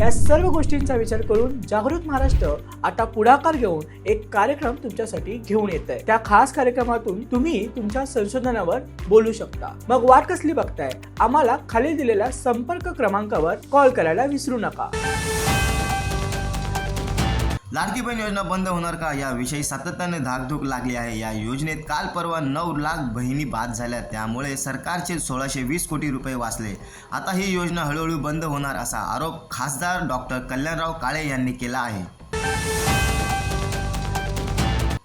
या सर्व गोष्टींचा विचार करून जागृत महाराष्ट्र आता पुढाकार घेऊन एक कार्यक्रम तुमच्यासाठी घेऊन येत आहे त्या खास कार्यक्रमातून तुम्ही तुमच्या संशोधनावर बोलू शकता. मग वाट कसली बघताय? आम्हाला खाली दिलेल्या संपर्क क्रमांकावर कॉल करायला विसरू नका. लाडकी बहीण योजना बंद होणार का? याविषयी सातत्याने धाकधूक लागली आहे. या योजनेत काल परवा नऊ लाख बहिणी बाद झाल्या. त्यामुळे सरकारचे सोळाशे वीस कोटी रुपये वाचले. आता ही योजना हळूहळू बंद होणार असा आरोप खासदार डॉक्टर कल्याणराव काळे यांनी केला आहे.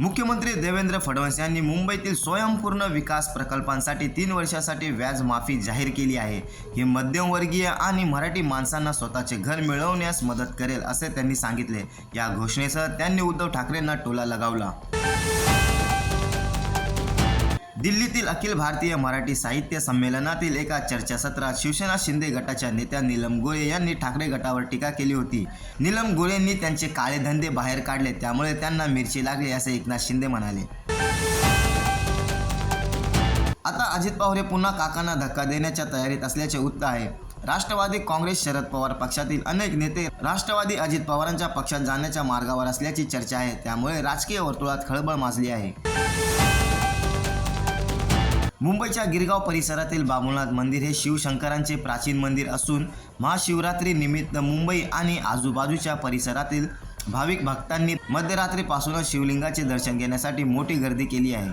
मुख्यमंत्री देवेंद्र फडणवीस यांनी मुंबईतील स्वयंपूर्ण विकास प्रकल्पांसाठी तीन वर्षासाठी व्याज माफी जाहीर केली आहे. ही मध्यमवर्गीय आणि मराठी माणसांना स्वतःचे घर मिळवण्यास मदत करेल असे त्यांनी सांगितले. या घोषणेसह त्यांनी उद्धव ठाकरेंना टोला लगावला. दिल्लीतील अखिल भारतीय मराठी साहित्य संमेलनातील एका चर्चासत्रात शिवसेना शिंदे गटाच्या नेत्या नीलम गोळे यांनी ठाकरे गटावर टीका केली होती. नीलम गोळेंनी त्यांचे काळे धंदे बाहेर काढले त्यामुळे त्यांना मिरची लागली असे एकनाथ शिंदे म्हणाले. आता अजित पवार हे पुन्हा काकांना धक्का देण्याच्या तयारीत असल्याचे वृत्त आहे. राष्ट्रवादी काँग्रेस शरद पवार पक्षातील अनेक नेते राष्ट्रवादी अजित पवारांच्या पक्षात जाण्याच्या मार्गावर असल्याची चर्चा आहे त्यामुळे राजकीय वर्तुळात खळबळ माजली आहे. मुंबईच्या गिरगाव परिसरातील बाबुलनाथ मंदिर हे शिवशंकरांचे प्राचीन मंदिर असून महाशिवरात्री निमित्त मुंबई आणि आजूबाजूच्या परिसरातील भाविक भक्तांनी मध्यरात्रीपासूनच शिवलिंगाचे दर्शन घेण्यासाठी मोठी गर्दी केली आहे.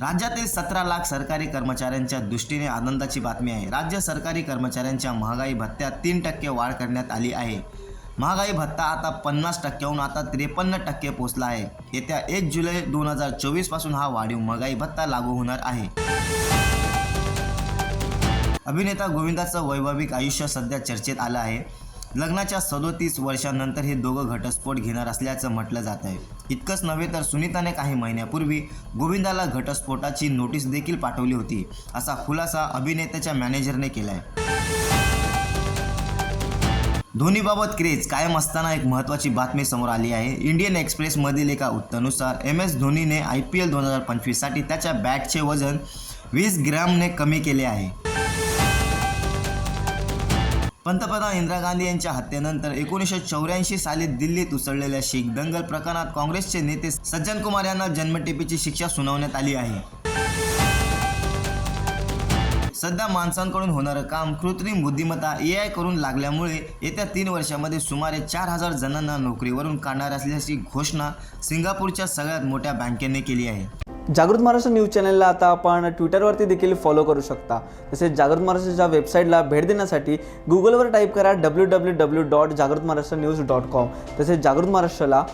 राज्यातील सतरा लाख सरकारी कर्मचाऱ्यांच्या दृष्टीने आनंदाची बातमी आहे. राज्य सरकारी कर्मचाऱ्यांच्या महागाई भत्त्यात तीन टक्के वाढ करण्यात आली आहे. महागाई भत्ता आता पन्नास टक्क्याहून आता त्रेपन्न टक्के पोहोचला आहे. येत्या एक जुलै दोन हजार चोवीसपासून हा वाढीव महागाई भत्ता लागू होणार आहे. अभिनेता गोविंदाचं वैभविक आयुष्य सध्या चर्चेत आलं आहे. लग्नाच्या सदोतीस वर्षांनंतर हे दोघं घटस्फोट घेणार असल्याचं म्हटलं जात आहे. इतकंच नव्हे तर सुनीताने काही महिन्यापूर्वी गोविंदाला घटस्फोटाची नोटीस देखील पाठवली होती असा खुलासा अभिनेत्याच्या मॅनेजरने केला आहे धोनीबाबत क्रेज कायम असताना एक महत्त्वाची बातमी समोर आली आहे. इंडियन एक्सप्रेसमधील एका वृत्तानुसार एम एस धोनीने आय पी एल दोन हजार पंचवीससाठी त्याच्या बॅटचे वजन वीस ग्रॅमने कमी केले आहे. पंतप्रधान इंदिरा गांधी यांच्या हत्येनंतर एकोणीसशे चौऱ्याऐंशी साली दिल्लीत उसळलेल्या शीख दंगल प्रकरणात काँग्रेसचे नेते सज्जन कुमार यांना जन्मटेपीची शिक्षा सुनावण्यात आली आहे. सध्या माणसांकडून होणारं काम कृत्रिम बुद्धिमत्ता ए आय करून लागल्यामुळे येत्या तीन वर्षामध्ये सुमारे चार हजार जणांना नोकरीवरून काढणार असल्याची घोषणा सिंगापूरच्या सगळ्यात मोठ्या बँकेने केली आहे. जागृत महाराष्ट्र न्यूज चॅनलला आता आपण ट्विटरवरती देखील फॉलो करू शकता. तसेच जागृत महाराष्ट्राच्या वेबसाईटला भेट देण्यासाठी गुगलवर टाईप करा डब्ल्यू डब्ल्यू डब्ल्यू डॉट जागृत महाराष्ट्र न्यूज डॉट कॉम तसेच जागृत महाराष्ट्राला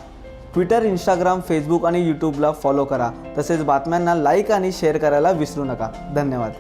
ट्विटर इंस्टाग्राम फेसबुक आणि यूट्यूबला फॉलो करा. तसेच बातम्यांना लाईक आणि शेअर करायला विसरू नका. धन्यवाद.